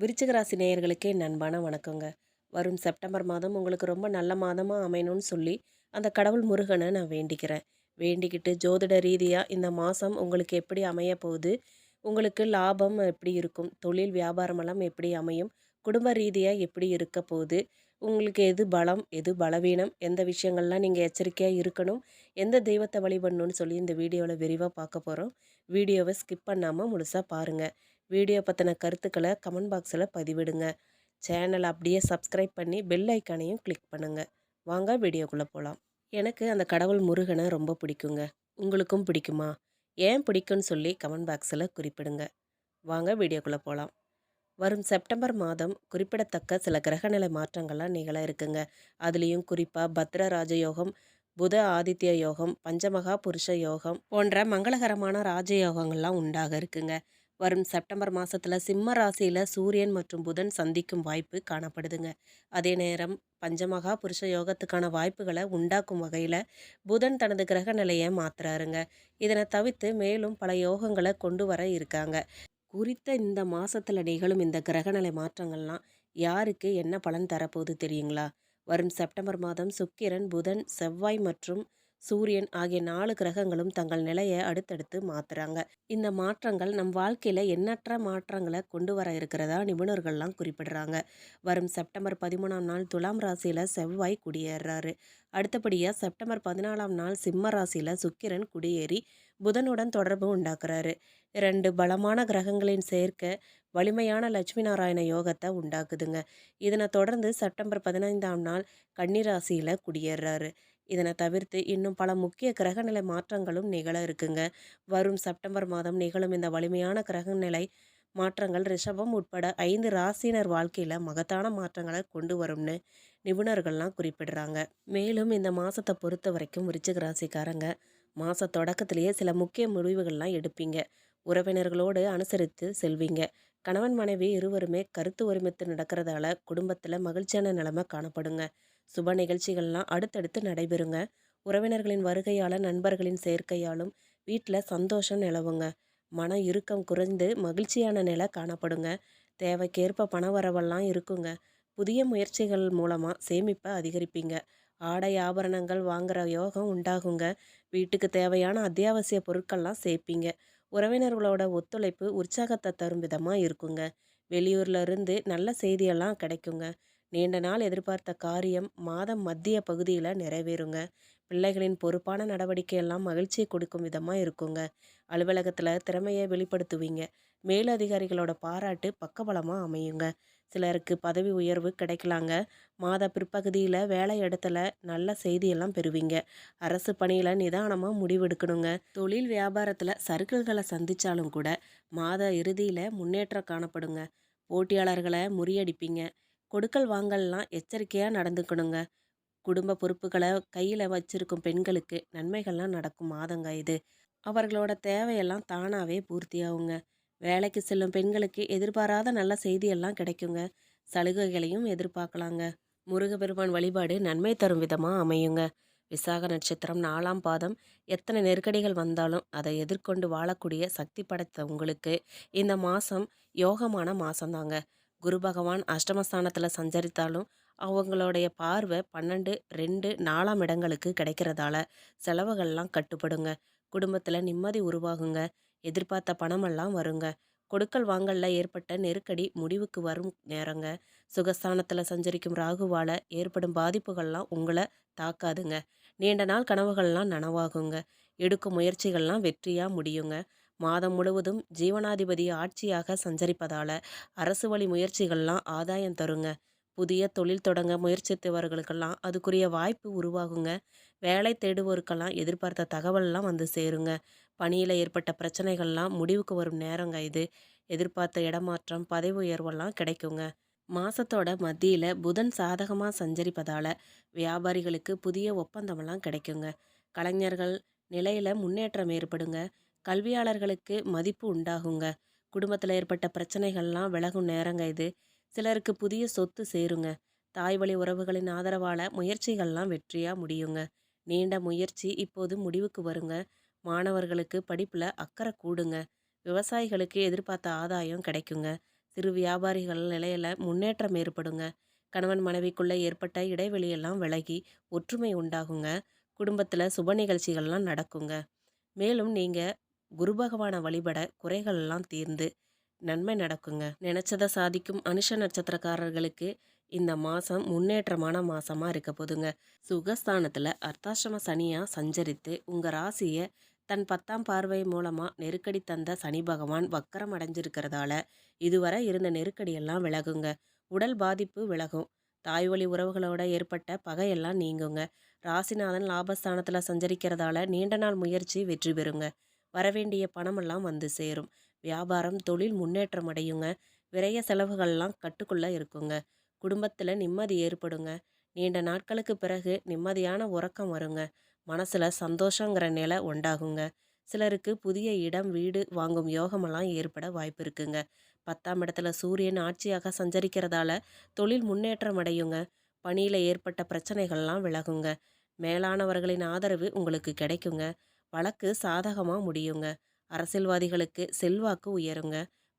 விருச்சிகராசி நேயர்களுக்கே நண்பான வணக்கங்க. வரும் செப்டம்பர் மாதம் உங்களுக்கு ரொம்ப நல்ல மாதமாக அமையணும்னு சொல்லி அந்த கடவுள் முருகனை நான் வேண்டிக்கிறேன். வேண்டிக்கிட்டு ஜோதிட ரீதியாக இந்த மாதம் உங்களுக்கு எப்படி அமைய போகுது? உங்களுக்கு லாபம் எப்படி இருக்கும்? தொழில் வியாபாரமெல்லாம் எப்படி அமையும்? குடும்ப ரீதியாக எப்படி இருக்க போகுது? உங்களுக்கு எது பலம் எது பலவீனம்? எந்த விஷயங்கள்லாம் நீங்கள் எச்சரிக்கையாக இருக்கணும்? எந்த தெய்வத்தை வழிபடணும்னு சொல்லி இந்த வீடியோவில் விரிவாக பார்க்க போகிறோம் வீடியோவை ஸ்கிப் பண்ணாமல் முழுசாக பாருங்கள் வீடியோ பற்றின கருத்துக்களை கமெண்ட் பாக்ஸில் பதிவிடுங்க. சேனலை அப்படியே சப்ஸ்கிரைப் பண்ணி பெல் ஐக்கானையும் கிளிக் பண்ணுங்கள் வாங்க வீடியோக்குள்ளே போகலாம் எனக்கு அந்த கடவுள் முருகனை ரொம்ப பிடிக்குங்க. உங்களுக்கும் பிடிக்குமா? ஏன் பிடிக்கும்னு சொல்லி கமெண்ட் பாக்ஸில் குறிப்பிடுங்க. வாங்க வீடியோக்குள்ளே போகலாம் வரும் செப்டம்பர் மாதம் குறிப்பிடத்தக்க சில கிரகநிலை மாற்றங்கள்லாம் நிகழ இருக்குங்க. அதுலேயும் குறிப்பாக பத்ர ராஜயோகம் புத ஆதித்ய யோகம் பஞ்சமகா புருஷ யோகம் போன்ற மங்களகரமான ராஜயோகங்கள்லாம் உண்டாக இருக்குங்க. வரும் செப்டம்பர் மாதத்தில் சிம்ம ராசியில் சூரியன் மற்றும் புதன் சந்திக்கும் வாய்ப்பு காணப்படுதுங்க. அதே நேரம் பஞ்சமகா புருஷ யோகத்துக்கான வாய்ப்புகளை உண்டாக்கும் வகையில் புதன் தனது கிரக நிலையை மாத்துறாருங்க. இதனை தவிர்த்து மேலும் பல யோகங்களை கொண்டு வர இருக்காங்க. குறித்த இந்த மாதத்தில் நிகழும் இந்த கிரகநிலை மாற்றங்கள்லாம் யாருக்கு என்ன பலன் தரப்போகுது தெரியுங்களா? வரும் செப்டம்பர் மாதம் சுக்கிரன் புதன் செவ்வாய் மற்றும் சூரியன் ஆகிய நாலு கிரகங்களும் தங்கள் நிலையை அடுத்தடுத்து மாற்றுறாங்க இந்த மாற்றங்கள் நம் வாழ்க்கையில் எண்ணற்ற மாற்றங்களை கொண்டு வர இருக்கிறதா நிபுணர்கள்லாம் குறிப்பிடுறாங்க. வரும் செப்டம்பர் பதிமூணாம் நாள் துலாம் ராசியில் செவ்வாய் குடியேறாரு. அடுத்தபடியாக செப்டம்பர் பதினாலாம் நாள் சிம்ம ராசியில் சுக்கிரன் குடியேறி புதனுடன் தொடர்பு உண்டாக்குறாரு. இரண்டு பலமான கிரகங்களின் சேர்க்க வலிமையான லட்சுமி நாராயண யோகத்தை உண்டாக்குதுங்க. இதனை தொடர்ந்து செப்டம்பர் பதினைந்தாம் நாள் கன்னிராசியில் குடியேறாரு. இதனை தவிர்த்து இன்னும் பல முக்கிய கிரகநிலை மாற்றங்களும் நிகழ இருக்குங்க. வரும் செப்டம்பர் மாதம் நிகழும் இந்த வலிமையான கிரகநிலை மாற்றங்கள் ரிஷபம் உட்பட ஐந்து ராசினர் வாழ்க்கையில் மகத்தான மாற்றங்களை கொண்டு வரும்னு நிபுணர்கள்லாம் குறிப்பிடுறாங்க. மேலும் இந்த மாதத்தை பொறுத்த வரைக்கும் விருச்சிக ராசிக்காரங்க மாத தொடக்கத்திலேயே சில முக்கிய முடிவுகள்லாம் எடுப்பீங்க. உறவினர்களோடு அனுசரித்து செல்வீங்க. கணவன் மனைவி இருவருமே கருத்து ஒருமித்து நடக்கிறதால குடும்பத்தில் மகிழ்ச்சியான நிலைமை காணப்படுங்க. சுப நிகழ்ச்சிகள்லாம் அடுத்தடுத்து நடைபெறுங்க. உறவினர்களின் வருகையால் நண்பர்களின் சேர்க்கையாலும் வீட்டில் சந்தோஷம் நிலவுங்க. மன இறுக்கம் குறைந்து மகிழ்ச்சியான நிலை காணப்படுங்க. தேவைக்கேற்ப பண வரவெல்லாம் இருக்குங்க. புதிய முயற்சிகள் மூலமாக சேமிப்பை அதிகரிப்பீங்க. ஆடை ஆபரணங்கள் வாங்குகிற யோகம் உண்டாகுங்க. வீட்டுக்கு தேவையான அத்தியாவசிய பொருட்கள்லாம் சேர்ப்பீங்க உறவினர்களோட ஒத்துழைப்பு உற்சாகத்தை தரும் விதமாக இருக்குங்க. வெளியூர்ல இருந்து நல்ல செய்தியெல்லாம் கிடைக்குங்க. நீண்ட நாள் எதிர்பார்த்த காரியம் மாதம் மத்திய பகுதியில் நிறைவேறுங்க. பிள்ளைகளின் பொறுப்பான நடவடிக்கையெல்லாம் மகிழ்ச்சியை கொடுக்கும் விதமாக இருக்குங்க. அலுவலகத்தில் திறமையை வெளிப்படுத்துவீங்க. மேலதிகாரிகளோட பாராட்டு பக்கபலமாக அமையுங்க. சிலருக்கு பதவி உயர்வு கிடைக்கலாங்க. மாத பிற்பகுதியில் வேலை இடத்துல நல்ல செய்தியெல்லாம் பெறுவீங்க. அரசு பணியில் நிதானமாக முடிவெடுக்கணுங்க. தொழில் வியாபாரத்தில் சறுக்கல்களை சந்தித்தாலும் கூட மாத இறுதியில் முன்னேற்றம் காணப்படுங்க. போட்டியாளர்களை முறியடிப்பீங்க. கொடுக்கல் வாங்கல்லாம் எச்சரிக்கையாக நடந்துக்கணுங்க. குடும்ப பொறுப்புகளை கையில் வச்சிருக்கும் பெண்களுக்கு நன்மைகள்லாம் நடக்கும் மாதங்க இது. அவர்களோட தேவையெல்லாம் தானாகவே பூர்த்தியாகுங்க. வேலைக்கு செல்லும் பெண்களுக்கு எதிர்பாராத நல்ல செய்தியெல்லாம் கிடைக்குங்க. சலுகைகளையும் எதிர்பார்க்கலாங்க. முருகப்பெருமான் வழிபாடு நன்மை தரும் விதமாக அமையுங்க. விசாக நட்சத்திரம் நாலாம் பாதம் எத்தனை நெருக்கடிகள் வந்தாலும் அதை எதிர்கொண்டு வாழக்கூடிய சக்தி படைத்த உங்களுக்கு இந்த மாதம் யோகமான மாதம்தாங்க குரு பகவான் அஷ்டமஸ்தானத்தில் சஞ்சரித்தாலும் அவங்களுடைய பார்வை பன்னெண்டு ரெண்டு நாலாம் இடங்களுக்கு கிடைக்கிறதால செலவுகள்லாம் கட்டுப்படுங்க. குடும்பத்தில் நிம்மதி உருவாகுங்க. எதிர்பார்த்த பணமெல்லாம் வருங்க. கொடுக்கல் வாங்கல்ல ஏற்பட்ட நெருக்கடி முடிவுக்கு வரும் நேரங்க. சுகஸ்தானத்தில் சஞ்சரிக்கும் ராகுவால் ஏற்படும் பாதிப்புகள்லாம் உங்களை தாக்காதுங்க. நீண்ட நாள் கனவுகள்லாம் நனவாகுங்க. எடுக்கும் முயற்சிகள்லாம் வெற்றியாக முடியுங்க. மாதம் முழுவதும் ஜீவனாதிபதி ஆட்சியாக சஞ்சரிப்பதால் அரசு வழி முயற்சிகள்லாம் ஆதாயம் தருங்க. புதிய தொழில் தொடங்க முயற்சித்தவர்களுக்கெல்லாம் அதுக்குரிய வாய்ப்பு உருவாகுங்க. வேலை தேடுவோருக்கெல்லாம் எதிர்பார்த்த தகவல்லாம் வந்து சேருங்க. பணியில் ஏற்பட்ட பிரச்சனைகள்லாம் முடிவுக்கு வரும் நேரங்க இது. எதிர்பார்த்த இடமாற்றம் பதவி உயர்வெல்லாம் கிடைக்குங்க. மாதத்தோட மத்தியில் புதன் சாதகமாக சஞ்சரிப்பதால் வியாபாரிகளுக்கு புதிய ஒப்பந்தமெல்லாம் கிடைக்குங்க. கலைஞர்கள் நிலையில் முன்னேற்றம் ஏற்படுங்க. கல்வியாளர்களுக்கு மதிப்பு உண்டாகுங்க. குடும்பத்தில் ஏற்பட்ட பிரச்சனைகள்லாம் விலகும் நேரங்க இது. சிலருக்கு புதிய சொத்து சேருங்க. தாய் வழி உறவுகளின் ஆதரவால் முயற்சிகள்லாம் வெற்றியாக முடியுங்க. நீண்ட முயற்சி இப்போது முடிவுக்கு வருங்க. மாணவர்களுக்கு படிப்பில் அக்கறை கூடுங்க. விவசாயிகளுக்கு எதிர்பார்த்த ஆதாயம் கிடைக்குங்க. சிறு வியாபாரிகள் நிலையில் முன்னேற்றம் ஏற்படுங்க. கணவன் மனைவிக்குள்ளே ஏற்பட்ட இடைவெளியெல்லாம் விலகி ஒற்றுமை உண்டாகுங்க. குடும்பத்தில் சுப நிகழ்ச்சிகள்லாம் நடக்குங்க. மேலும் நீங்கள் குரு பகவானை வழிபட குறைகள்லாம் தீர்ந்து நன்மை நடக்குங்க. நினைச்சதை சாதிக்கும் அனுஷ நட்சத்திரக்காரர்களுக்கு இந்த மாதம் முன்னேற்றமான மாதமாக இருக்க போதுங்க. சுகஸ்தானத்தில் அர்த்தாசிரம சனியாக சஞ்சரித்து உங்கள் ராசியை தன் பத்தாம் பார்வை மூலமாக நெருக்கடி தந்த சனி பகவான் வக்கரம் அடைஞ்சிருக்கிறதால இதுவரை இருந்த நெருக்கடியெல்லாம் விலகுங்க. உடல் பாதிப்பு விலகும். தாய் வழி உறவுகளோட ஏற்பட்ட பகையெல்லாம் நீங்குங்க. ராசிநாதன் லாபஸ்தானத்தில் சஞ்சரிக்கிறதால நீண்ட நாள் முயற்சி வெற்றி பெறுங்க. வரவேண்டிய பணமெல்லாம் வந்து சேரும். வியாபாரம் தொழில் முன்னேற்றம் அடையுங்க. விரைய செலவுகள்லாம் கட்டுக்குள்ளே இருக்குங்க. குடும்பத்தில் நிம்மதி ஏற்படுங்க. நீண்ட நாட்களுக்கு பிறகு நிம்மதியான உறக்கம் வருங்க. மனசில் சந்தோஷங்கிற நிலை உண்டாகுங்க. சிலருக்கு புதிய இடம் வீடு வாங்கும் யோகமெல்லாம் ஏற்பட வாய்ப்பு இருக்குங்க. பத்தாம் இடத்துல சூரியன் ஆட்சியாக சஞ்சரிக்கிறதால தொழில் முன்னேற்றம் அடையுங்க. பணியில் ஏற்பட்ட பிரச்சனைகள்லாம் விலகுங்க. மேலானவர்களின் ஆதரவு உங்களுக்கு கிடைக்குங்க. வழக்கு சாதகமாக முடியுங்க. அரசியல்வாதிகளுக்கு செல்வாக்கு உயருங்க.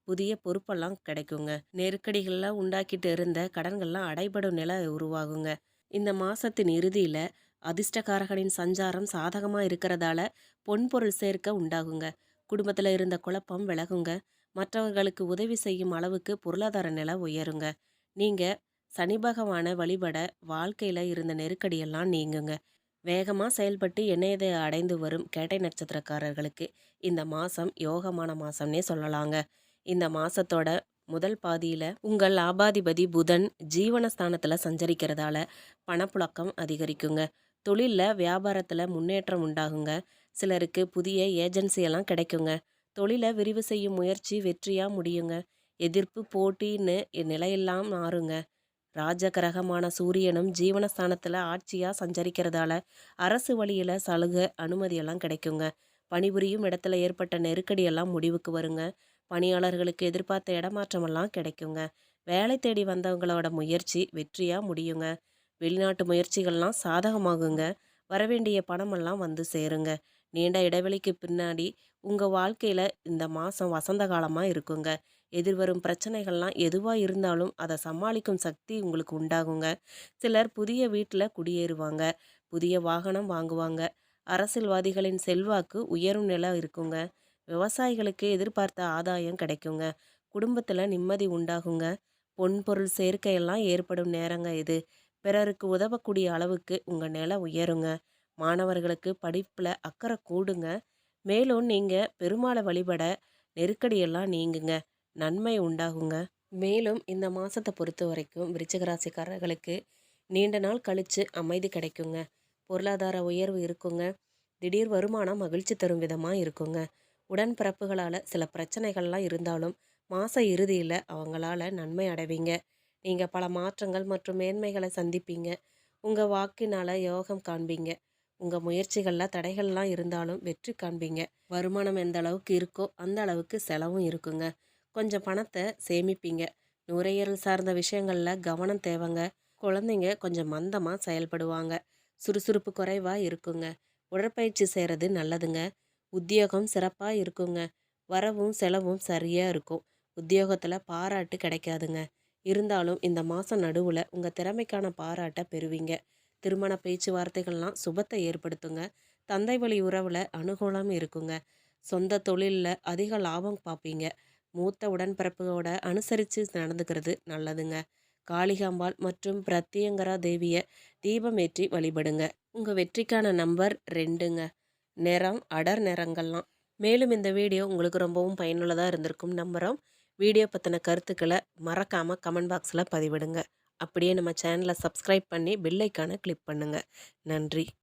புதிய பொறுப்பெல்லாம் கிடைக்குங்க. நெருக்கடிகள்லாம் உண்டாக்கிட்டு இருந்த கடன்கள்லாம் அடைபடும் நிலை உருவாகுங்க. இந்த மாதத்தின் இறுதியில் அதிர்ஷ்டக்காரகனின் சஞ்சாரம் சாதகமாக இருக்கிறதால பொன்பொருள் சேர்க்க உண்டாகுங்க. குடும்பத்தில் இருந்த குழப்பம் விலகுங்க. மற்றவர்களுக்கு உதவி செய்யும் அளவுக்கு பொருளாதார நிலை உயருங்க. நீங்கள் சனி பகவானை வழிபட வாழ்க்கையில் இருந்த நெருக்கடியெல்லாம் நீங்குங்க. வேகமாக செயல்பட்டு எண்ணெயதை அடைந்து வரும் கேட்டை நட்சத்திரக்காரர்களுக்கு இந்த மாதம் யோகமான மாதம்னே சொல்லலாங்க. இந்த மாதத்தோட முதல் பாதியில் உங்கள் லாபாதிபதி புதன் ஜீவனஸ்தானத்தில் சஞ்சரிக்கிறதால பணப்புழக்கம் அதிகரிக்குங்க. தொழிலில் வியாபாரத்தில் முன்னேற்றம் உண்டாகுங்க. சிலருக்கு புதிய ஏஜென்சியெல்லாம் கிடைக்குங்க. தொழிலை விரிவு செய்யும் முயற்சி வெற்றியாக முடியுங்க. எதிர்ப்பு போட்டின்னு நிலையெல்லாம் மாறுங்க. ராஜகிரகமான சூரியனும் ஜீவனஸ்தானத்தில் ஆட்சியாக சஞ்சரிக்கிறதால அரசு வழியில் சலுகை அனுமதியெல்லாம் கிடைக்குங்க. பணிபுரியும் இடத்துல ஏற்பட்ட நெருக்கடியெல்லாம் முடிவுக்கு வருங்க. பணியாளர்களுக்கு எதிர்பார்த்த இடமாற்றமெல்லாம் கிடைக்குங்க. வேலை தேடி வந்தவங்களோட முயற்சி வெற்றியாக முடியுங்க. வெளிநாட்டு முயற்சிகள்லாம் சாதகமாகுங்க. வரவேண்டிய பணமெல்லாம் வந்து சேருங்க. நீண்ட இடைவெளிக்கு பின்னாடி உங்கள் வாழ்க்கையில் இந்த மாதம் வசந்த காலமாக இருக்குங்க. எதிர்வரும் பிரச்சனைகள்லாம் எதுவாக இருந்தாலும் அதை சமாளிக்கும் சக்தி உங்களுக்கு உண்டாகுங்க. சிலர் புதிய வீட்டில் குடியேறுவாங்க புதிய வாகனம் வாங்குவாங்க. அரசியல்வாதிகளின் செல்வாக்கு உயரும் நிலை இருக்குங்க. விவசாயிகளுக்கு எதிர்பார்த்த ஆதாயம் கிடைக்குங்க. குடும்பத்தில் நிம்மதி உண்டாகுங்க. பொன் பொருள் சேர்க்கையெல்லாம் ஏற்படும் நேரங்க இது. பிறருக்கு உதவக்கூடிய அளவுக்கு உங்கள் நிலை உயருங்க. மாணவர்களுக்கு படிப்பில் அக்கறை கூடுங்க. மேலும் நீங்கள் பெருமாளை வழிபட நெருக்கடியெல்லாம் நீங்குங்க. நன்மை உண்டாகுங்க. மேலும் இந்த மாதத்தை பொறுத்த வரைக்கும் விருச்சகராசிக்காரர்களுக்கு நீண்ட நாள் கழித்து அமைதி கிடைக்குங்க. பொருளாதார உயர்வு இருக்குங்க. திடீர் வருமானம் மகிழ்ச்சி தரும் விதமாக இருக்குங்க. உடன்பிறப்புகளால் சில பிரச்சனைகள்லாம் இருந்தாலும் மாத இறுதியில் அவங்களால நன்மை அடைவீங்க. நீங்கள் பல மாற்றங்கள் மற்றும் மேன்மைகளை சந்திப்பீங்க. உங்கள் வாக்கினால் யோகம் காண்பீங்க. உங்கள் முயற்சிகளில் தடைகள்லாம் இருந்தாலும் வெற்றி காண்பீங்க. வருமானம் எந்த அளவுக்கு இருக்கோ அந்த அளவுக்கு செலவும் இருக்குங்க. கொஞ்சம் பணத்தை சேமிப்பீங்க. நுரையீரல் சார்ந்த விஷயங்களில் கவனம் தேவைங்க. குழந்தைங்க கொஞ்சம் மந்தமாக செயல்படுவாங்க. சுறுசுறுப்பு குறைவாக இருக்குங்க. உடற்பயிற்சி செய்கிறது நல்லதுங்க. உத்தியோகம் சிறப்பாக இருக்குங்க. வரவும் செலவும் சரியாக இருக்கும். உத்தியோகத்தில் பாராட்டு கிடைக்காதுங்க. இருந்தாலும் இந்த மாதம் நடுவில் உங்கள் திறமைக்கான பாராட்டை பெறுவீங்க. திருமண பேச்சுவார்த்தைகள்லாம் சுபத்தை ஏற்படுத்துங்க. தந்தை வழி உறவில் அனுகூலம் இருக்குங்க. சொந்த தொழிலில் அதிக லாபம் பார்ப்பீங்க. மூத்த உடன்பிறப்போட அனுசரித்து நடந்துக்கிறது நல்லதுங்க. காளிகாம்பாள் மற்றும் பிரத்யங்கரா தேவியை தீபம் ஏற்றி வழிபடுங்க. உங்கள் வெற்றிக்கான நம்பர் ரெண்டுங்க. நிறம் அடர் நிறங்கள்லாம். மேலும் இந்த வீடியோ உங்களுக்கு ரொம்பவும் பயனுள்ளதாக இருந்திருக்கும் நம்புகிறோம் வீடியோ பற்றின கருத்துக்களை மறக்காமல் கமெண்ட் பாக்ஸில் பதிவிடுங்க. அப்படியே நம்ம சேனலை சப்ஸ்கிரைப் பண்ணி பெல்லைக்கான கிளிக் பண்ணுங்கள் நன்றி.